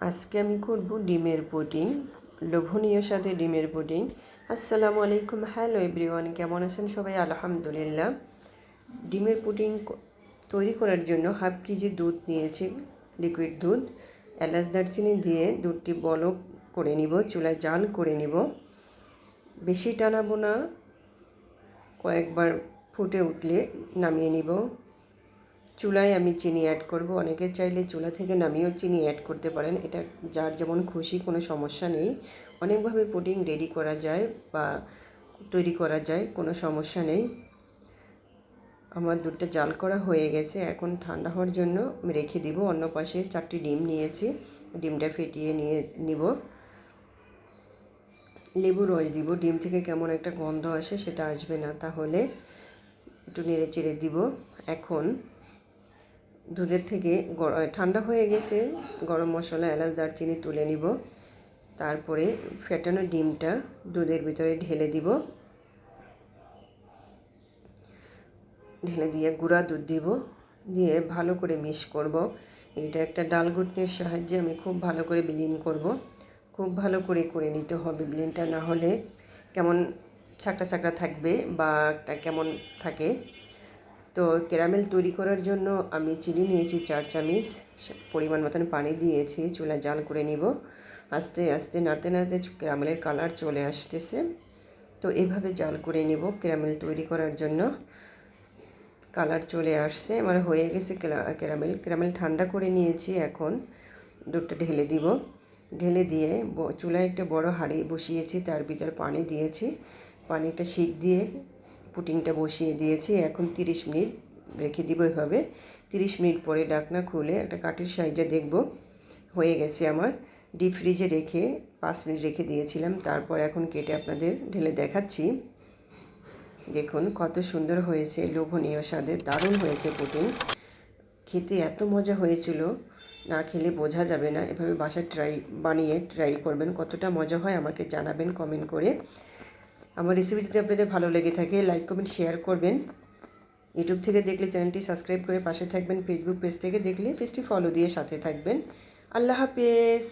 আজকে আমি করব ডিমের পুডিং, লোভনীয় সাথে ডিমের পুডিং। আসসালামু আলাইকুম, হ্যালো এভরিওয়ান, কেমন আছেন সবাই? আলহামদুলিল্লাহ। ডিমের পুডিং তৈরি করার জন্য হাফ কেজি দুধ নিয়েছি, লিকুইড দুধ। এলাচ দারচিনি দিয়ে দুধটি বলক করে নিব, চুলায় জাল করে নিব। বেশি টানাবো না, কয়েকবার ফুটে উঠলে নামিয়ে নিব। চুলায় আমি চিনি অ্যাড করব। অনেকে চাইলে চুলা থেকে নামিয়েও চিনি অ্যাড করতে পারেন। এটা যার যেমন খুশি, কোনো সমস্যা নেই। অনেকভাবে পুডিং রেডি করা যায় বা তৈরি করা যায়, কোনো সমস্যা নেই। আমার দুধটা জাল করা হয়ে গেছে। এখন ঠান্ডা হওয়ার জন্য রেখে দিব। অন্য পাশে চারটি ডিম নিয়েছি। ডিমটা ফেটিয়ে নিয়ে নিব। লেবু রস দিব। ডিম থেকে কেমন একটা গন্ধ আসে সেটা আসবে না। তাহলে একটু নেড়ে চেড়ে দিব। এখন দুধের থেকে ঠান্ডা হয়ে গেছে। গরম মশলা, এলাচ, দারচিনি তুলে নিব। তারপরে ফেটানো ডিমটা দুধের ভিতরে ঢেলে দিব। ঢেলে দিয়ে গুঁড়া দুধ দিব। দিয়ে ভালো করে মিক্স করব। এটা একটা ডাল ঘুটনির সাহায্যে আমি খুব ভালো করে বিলীন করব। খুব ভালো করে করে নিতে হবে বিলীনটা না হলে কেমন ছাকটা ছাকটা থাকবে বা একটা কেমন থাকে। তো ক্যারামেল তৈরি করার জন্য আমি চিনি নিয়েছি, চার চামচ। পরিমাণ মতন পানি দিয়েছি চুলা জাল করে নিব। আস্তে আস্তে, নাড়তে নাড়তে ক্যারামেলের কালার চলে আসতেছে। তো এভাবে জাল করে নিব ক্যারামেল তৈরি করার জন্য। কালার চলে আসছে, আমার হয়ে গেছে ক্যারা- ক্যারামেল। ক্যারামেল ঠান্ডা করে নিয়েছি এখন। দুধটা ঢেলে দিব। ঢেলে দিয়ে চুলায় একটা বড় হাঁড়ি বসিয়েছি, তার ভিতর পানি দিয়েছি। পানিটা শিক দিয়ে পুটিংটা বসিয়ে দিয়েছি। এখন তিরিশ মিনিট রেখে দিব এভাবে। তিরিশ মিনিট পরে ডাকনা খুলে একটা কাঠের সাইজে দেখব। হয়ে গেছে আমার। ডিপ ফ্রিজে রেখে পাঁচ মিনিট রেখে দিয়েছিলাম। তারপর এখন কেটে আপনাদের ঢেলে দেখাচ্ছি। দেখুন কত সুন্দর হয়েছে, লোভনীয় স্বাদের দারুণ হয়েছে পুটিং। খেতে এত মজা হয়েছিল, না খেলে বোঝা যাবে না। এভাবে বাসায় ট্রাই, বানিয়ে ট্রাই করবেন। কতটা মজা হয় আমাকে জানাবেন কমেন্ট করে। আমার রেসিপি যদি আপনাদের ভালো লেগে থাকে লাইক কমেন্ট শেয়ার করবেন। ইউটিউব থেকে দেখলে চ্যানেলটি সাবস্ক্রাইব করে পাশে থাকবেন ফেসবুক পেজ থেকে দেখলে পেজটি ফলো দিয়ে সাথে থাকবেন। আল্লাহ হাফেজ।